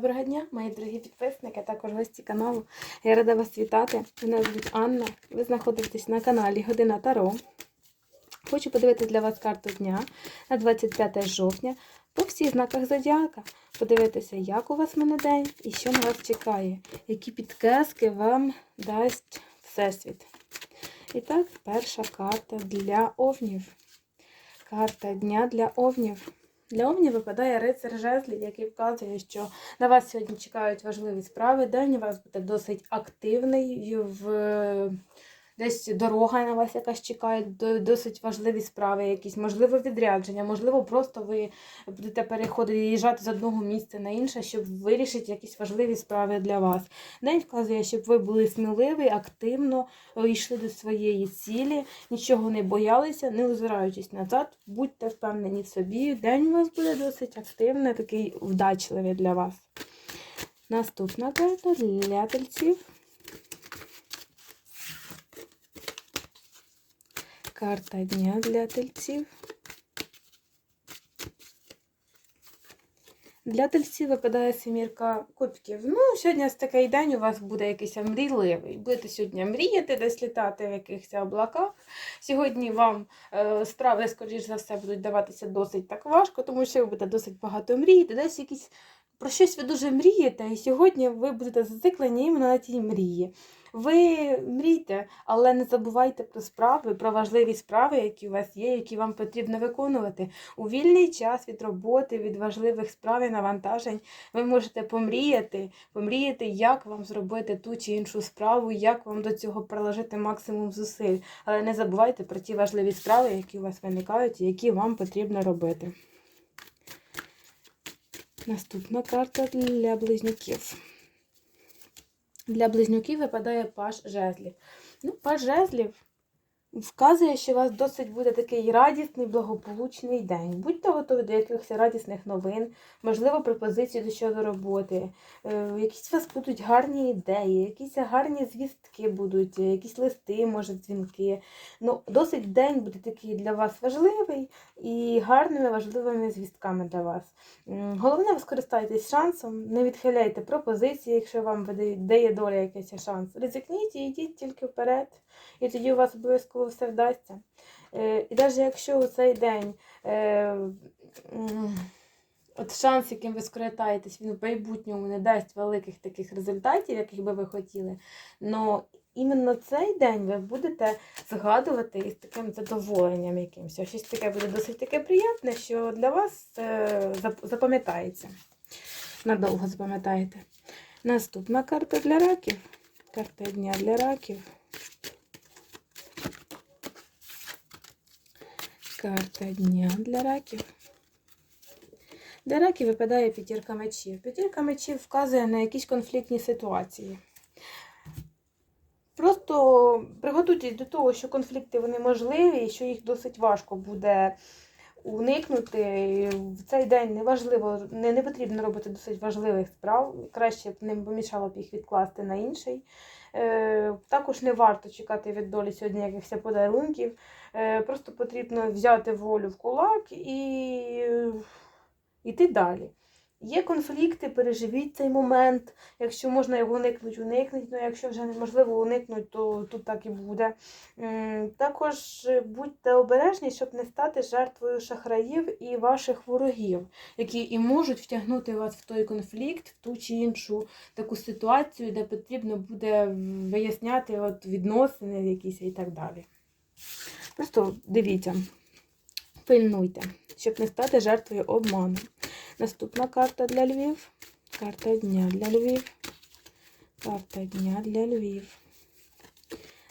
Доброго дня, мої дорогі підписники, а також гості каналу. Я рада вас вітати. Мене звуть Анна. Ви знаходитесь на каналі Година Таро. Хочу подивитися для вас карту дня на 25 жовтня по всіх знаках зодіака. Подивитися, як у вас мене день і що на вас чекає, які підказки вам дасть Всесвіт. І так, перша карта для овнів. Карта дня для овнів. Для Овні випадає рицар жезлів, який вказує, що на вас сьогодні чекають важливі справи. День у вас буде досить активний, в... десь дорога на вас якась чекає, досить важливі справи, якісь, можливо, відрядження, можливо, просто ви будете переходити їжджати з одного місця на інше, щоб вирішити якісь важливі справи для вас. День вказує, щоб ви були сміливі, активно йшли до своєї цілі, нічого не боялися, не озираючись назад, будьте впевнені в собі. День у вас буде досить активний, такий вдачливий для вас. Наступна карта для тельців. Карта дня для тельців. Для тельців випадає семірка кубків. Ну, сьогодні ось такий день у вас буде якийсь мрійливий. Будете сьогодні мріяти, десь літати в якихось облаках. Сьогодні вам е, справи, скоріш за все, будуть даватися досить так важко, тому що ви будете досить багато мріяти. Десь якісь про щось ви дуже мрієте, і сьогодні ви будете зациклені іменно на тій мрії. Ви мрійте, але не забувайте про справи, про важливі справи, які у вас є, які вам потрібно виконувати. У вільний час від роботи, від важливих справ і навантажень ви можете помріяти, помріяти, як вам зробити ту чи іншу справу, як вам до цього приложити максимум зусиль. Але не забувайте про ті важливі справи, які у вас виникають і які вам потрібно робити. Наступна карта для близнюків. Для близнюків випадає паш жезлів. Ну, паш жезлів вказує, що у вас досить буде такий радісний, благополучний день. Будьте готові до якихось радісних новин, можливо, пропозицій до щодо роботи. Е, якісь у вас будуть гарні ідеї, якісь гарні звістки будуть, якісь листи, може, дзвінки. Ну, досить день буде такий для вас важливий і гарними важливими звістками для вас. Головне, ви скористайтесь шансом, не відхиляйте пропозиції, якщо вам дає доля якийсь шанс. Ризикніть і йдіть тільки вперед, і тоді у вас обов'язково все вдасться. Е, І навіть якщо у цей день е, от шанс, яким ви скористаєтесь, він в майбутньому не дасть великих таких результатів, яких би ви хотіли, але іменно цей день ви будете згадувати із таким задоволенням якимось. Щось таке буде досить таке приємне, що для вас е, запам'ятається. Надовго запам'ятаєте. Наступна карта для раків. Карта дня для раків. Карта дня для раків. Для раків випадає п'ятірка мечів. П'ятірка мечів вказує на якісь конфліктні ситуації. Просто приготуйтесь до того, що конфлікти вони можливі, і що їх досить важко буде уникнути. В цей день неважливо, не, не потрібно робити досить важливих справ. Краще б не помішало б їх відкласти на інший. Е, також не варто чекати від долі сьогодні якихось подарунків. Е, просто потрібно взяти волю в кулак і йти далі. Є конфлікти, переживіть цей момент. Якщо можна його уникнути, уникнуть. Ну, якщо вже неможливо уникнути, то тут так і буде. Також е, будьте обережні, щоб не стати жертвою шахраїв і ваших ворогів, які і можуть втягнути вас в той конфлікт, в ту чи іншу таку ситуацію, де потрібно буде виясняти от відносини якісь і так далі. Просто дивіться, пильнуйте, щоб не стати жертвою обману. Наступна карта для Львів. Карта дня для Львів. Карта дня для Львів.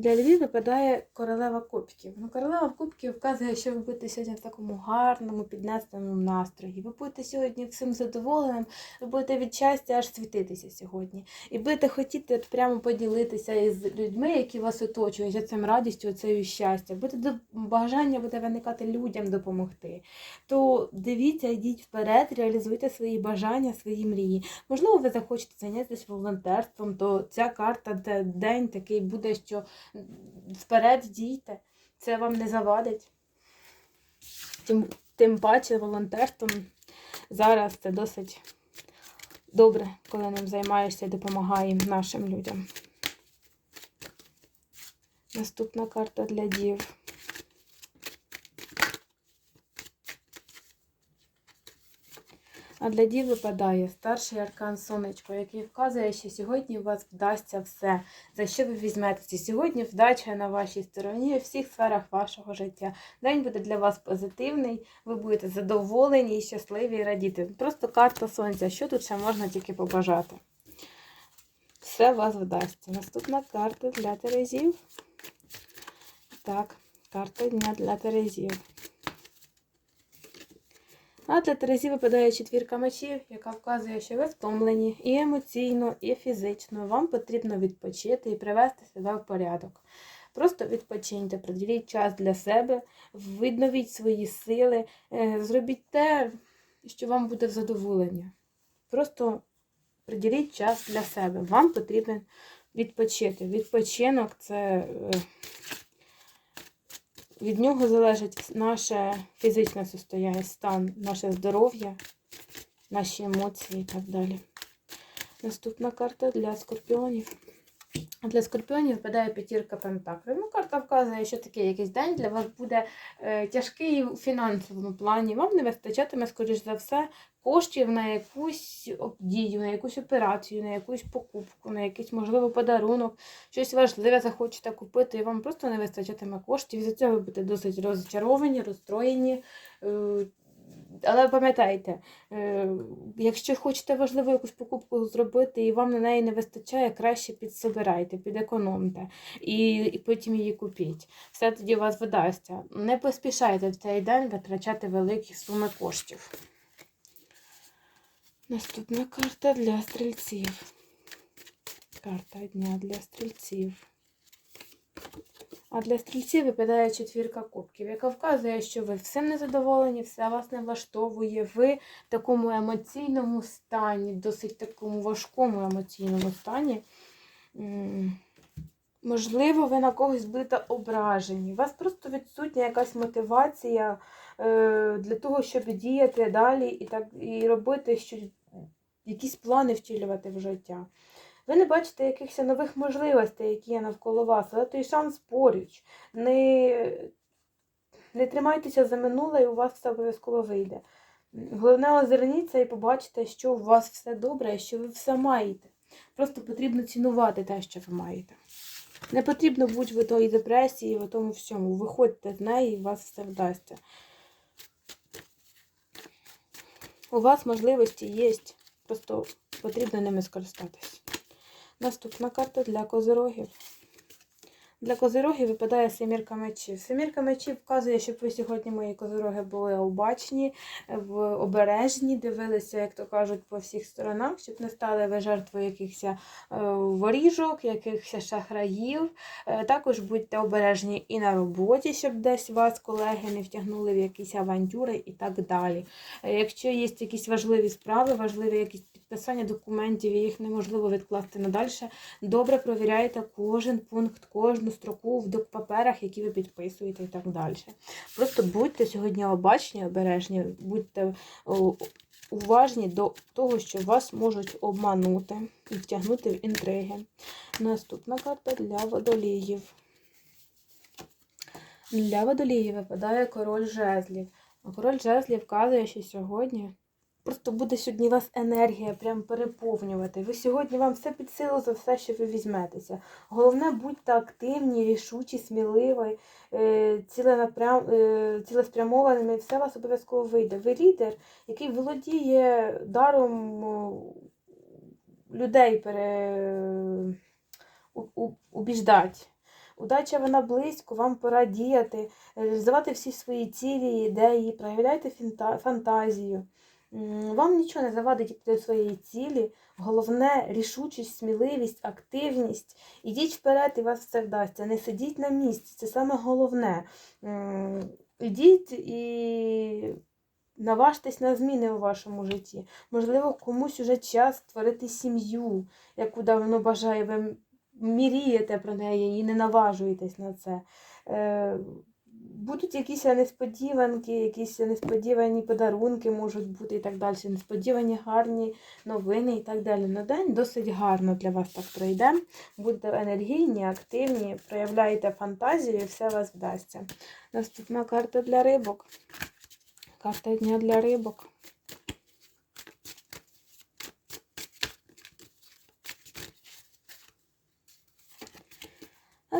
Для Львів випадає королева кубків. Ну, королева кубків вказує, що ви будете сьогодні в такому гарному, піднесеному настрої. Ви будете сьогодні всім задоволеним, ви будете від щастя аж світитися сьогодні. І будете хотіти от прямо поділитися із людьми, які вас оточують, цим радістю, цією щастя. Буде бажання буде виникати людям допомогти. То дивіться, йдіть вперед, реалізуйте свої бажання, свої мрії. Можливо, ви захочете зайнятися волонтерством, то ця карта, це день такий буде, що вперед дійте, це вам не завадить. Тим, тим паче волонтерством зараз це досить добре, коли ним займаєшся і допомагаєш нашим людям. Наступна карта для дів. А для дів випадає старший аркан сонечко, який вказує, що сьогодні у вас вдасться все, за що ви візьметеся. Сьогодні вдача на вашій стороні у всіх сферах вашого життя. День буде для вас позитивний, ви будете задоволені, щасливі і радіти. Просто карта сонця. Що тут ще можна тільки побажати? Все вас вдасться. Наступна карта для Терезів. Так, карта дня для Терезів. А для Терезі випадає четвірка мечів, яка вказує, що ви втомлені і емоційно, і фізично. Вам потрібно відпочити і привести себе в порядок. Просто відпочиньте, приділіть час для себе, відновіть свої сили, е, зробіть те, що вам буде в задоволення. Просто приділіть час для себе. Вам потрібен відпочити. Відпочинок це. Від нього залежить наше фізичне состояння, стан, наше здоров'я, наші емоції і так далі. Наступна карта для скорпіонів. Для скорпіонів випадає п'ятірка пентаклів. Ну, карта вказує, що такий якийсь день для вас буде е, тяжкий у фінансовому плані. Вам не вистачатиме, скоріш за все, коштів на якусь об- дію, на якусь операцію, на якусь покупку, на якийсь, можливо, подарунок, щось важливе захочете купити, і вам просто не вистачатиме коштів. І за цього ви будете досить розчаровані, розстроєні. Але пам'ятайте, е, якщо хочете важливу якусь покупку зробити і вам на неї не вистачає, краще підсобирайте, підекономте і, і потім її купіть. Все тоді у вас видасться. Не поспішайте в цей день витрачати великі суми коштів. Наступна карта для стрільців. Карта дня для стрільців. А для стрільців випадає четвірка кубків, яка вказує, що ви всім незадоволені, все вас не влаштовує. Ви в такому емоційному стані, досить такому важкому емоційному стані. Можливо, ви на когось будете ображені. У вас просто відсутня якась мотивація е, для того, щоб діяти далі і так і робити щось, якісь плани втілювати в життя. Ви не бачите якихось нових можливостей, які є навколо вас, але той шанс поруч. Не, не тримайтеся за минуле, і у вас все обов'язково вийде. Головне, озирніться і побачите, що у вас все добре, що ви все маєте. Просто потрібно цінувати те, що ви маєте. Не потрібно бути в тої депресії, в тому всьому. Виходьте з неї, і у вас все вдасться. У вас можливості є, просто потрібно ними скористатись. Наступна карта для козирогів. Для козирогів випадає семірка мечів. Семірка мечів вказує, щоб ви сьогодні, мої козироги, були обачні, обережні, дивилися, як то кажуть, по всіх сторонах, щоб не стали ви жертвою якихось е, воріжок, якихось шахраїв. Е, Також будьте обережні і на роботі, щоб десь вас колеги не втягнули в якісь авантюри і так далі. Е, Якщо є якісь важливі справи, важливі якісь підписання документів, і їх неможливо відкласти надальше, добре провіряйте кожен пункт, кожну строку в паперах, які ви підписуєте і так далі. Просто будьте сьогодні обачні, обережні, будьте уважні до того, що вас можуть обманути і втягнути в інтриги. Наступна карта для водоліїв. Для водоліїв випадає король жезлів. Король жезлів вказує, що сьогодні просто буде сьогодні вас енергія прям переповнювати. Ви сьогодні вам все під силу за все, що ви візьметеся. Головне, будьте активні, рішучі, сміливі, е, е, цілеспрямованими, все вас обов'язково вийде. Ви лідер, який володіє даром людей пере... убіждати. Удача вона близько, вам пора діяти, реалізувати всі свої цілі, ідеї, проявляйте фантазію. Вам нічого не завадить до своєї цілі. Головне рішучість, сміливість, активність. Ідіть вперед, і вас все вдасться. Не сидіть на місці, це саме головне. Ідіть і наважтесь на зміни у вашому житті. Можливо, комусь уже час створити сім'ю, яку давно бажає, ви мрієте про неї і не наважуєтесь на це. Будуть якісь несподіванки, якісь несподівані подарунки можуть бути і так далі. Несподівані гарні новини і так далі. На день досить гарно для вас так пройде. Будете енергійні, активні, проявляєте фантазію і все вас вдасться. Наступна карта для рибок. Карта дня для рибок.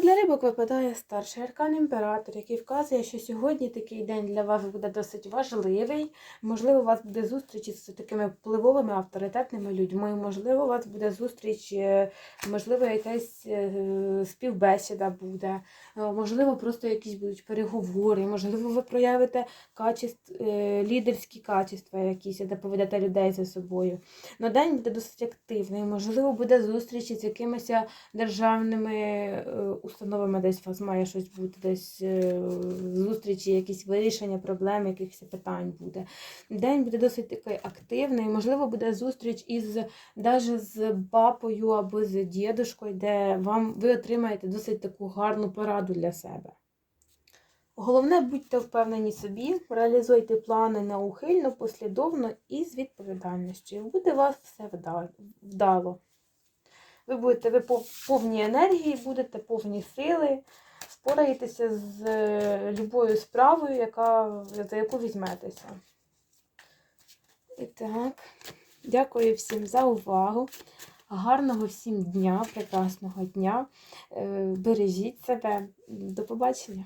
Для рибок випадає старший аркан імператор, який вказує, що сьогодні такий день для вас буде досить важливий. Можливо, у вас буде зустріч із такими впливовими авторитетними людьми. Можливо, у вас буде зустріч, е, можливо, якась е, співбесіда буде, е, можливо, просто якісь будуть переговори, можливо, ви проявите качеств, е, лідерські качества якісь, де поведете людей за собою. На день буде досить активний, можливо, буде зустріч із якимись державними установами, десь у вас має щось бути, десь е, зустрічі, якісь вирішення проблем, якихось питань буде. День буде досить такий активний, можливо, буде зустріч із даже з бабою або з дідушкою, де вам ви отримаєте досить таку гарну пораду для себе. Головне, будьте впевнені собі, реалізуйте плани неухильно, послідовно і з відповідальністю. Буде у вас все вдало. Ви будете ви пов- повні енергії, будете повні сили, спораєтеся з е, любою справою, яка, за яку візьметеся. І так, дякую всім за увагу. Гарного всім дня, прекрасного дня. Е, Бережіть себе. До побачення.